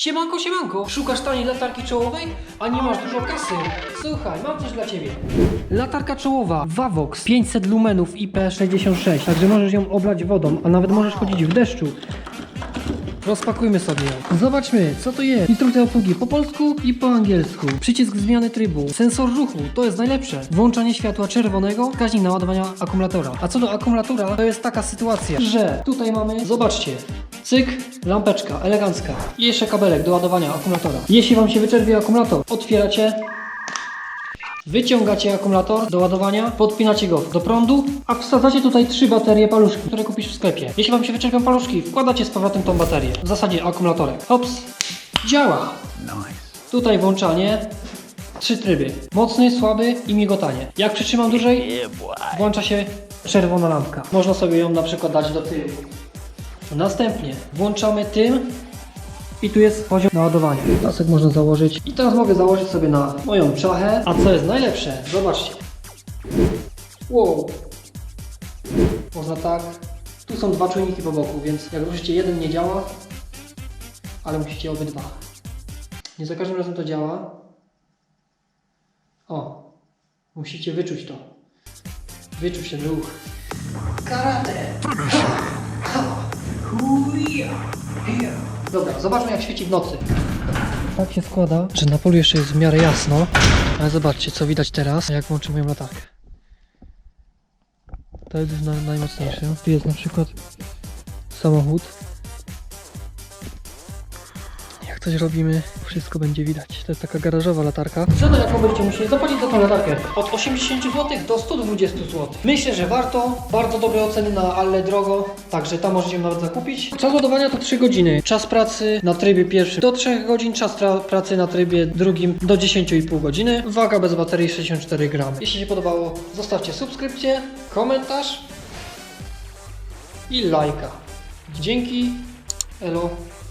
Siemanko, siemanko! Szukasz taniej latarki czołowej? A nie masz dużo kasy? Słuchaj, mam coś dla Ciebie. Latarka czołowa Vavox 500 lumenów IP66, także możesz ją oblać wodą, a nawet możesz chodzić w deszczu. Rozpakujmy sobie. Zobaczmy, co to jest. Instrukcja obsługi po polsku i po angielsku. Przycisk zmiany trybu. Sensor ruchu, to jest najlepsze. Włączanie światła czerwonego, wskaźnik naładowania akumulatora. A co do akumulatora, to jest taka sytuacja, że tutaj mamy, zobaczcie, cyk, lampeczka, elegancka. I jeszcze kabelek do ładowania akumulatora. Jeśli Wam się wyczerpie akumulator, otwieracie, Wyciągacie akumulator do ładowania, podpinacie go do prądu, a wsadzacie tutaj trzy baterie paluszki, które kupisz w sklepie. Jeśli Wam się wyczerpią paluszki, wkładacie z powrotem tą baterię. W zasadzie akumulatorek. Hops, działa. Tutaj włączanie, trzy tryby. Mocny, słaby i migotanie. Jak przytrzymam dłużej, włącza się czerwona lampka. Można sobie ją na przykład dać do tyłu. Następnie włączamy tym i tu jest poziom naładowania. Pasek można założyć. I teraz mogę założyć sobie na moją czachę. A co jest najlepsze? Zobaczcie. Wow. Można tak. Tu są dwa czujniki po boku, więc jak ruszycie jeden nie działa, ale musicie obydwa. Nie za każdym razem to działa. O. Musicie wyczuć to. Wyczuć ten ruch. Karate. Dobra, zobaczmy jak świeci w nocy. Tak się składa, że na polu jeszcze jest w miarę jasno, ale zobaczcie co widać teraz, jak włączę moją latarkę. To jest na, najmocniejsze. Tu jest na przykład samochód. Coś robimy, wszystko będzie widać. To jest taka garażowa latarka. Cenę jaką będziecie musieli zapłacić za tą latarkę? Od 80 zł do 120 zł. Myślę, że warto. Bardzo dobre oceny na Alle Drogo, także tam możecie nawet zakupić. Czas ładowania to 3 godziny. Czas pracy na trybie pierwszym do 3 godzin, czas pracy na trybie drugim do 10,5 godziny. Waga bez baterii 64 gramy. Jeśli się podobało, zostawcie subskrypcję, komentarz i lajka. Dzięki. Elo.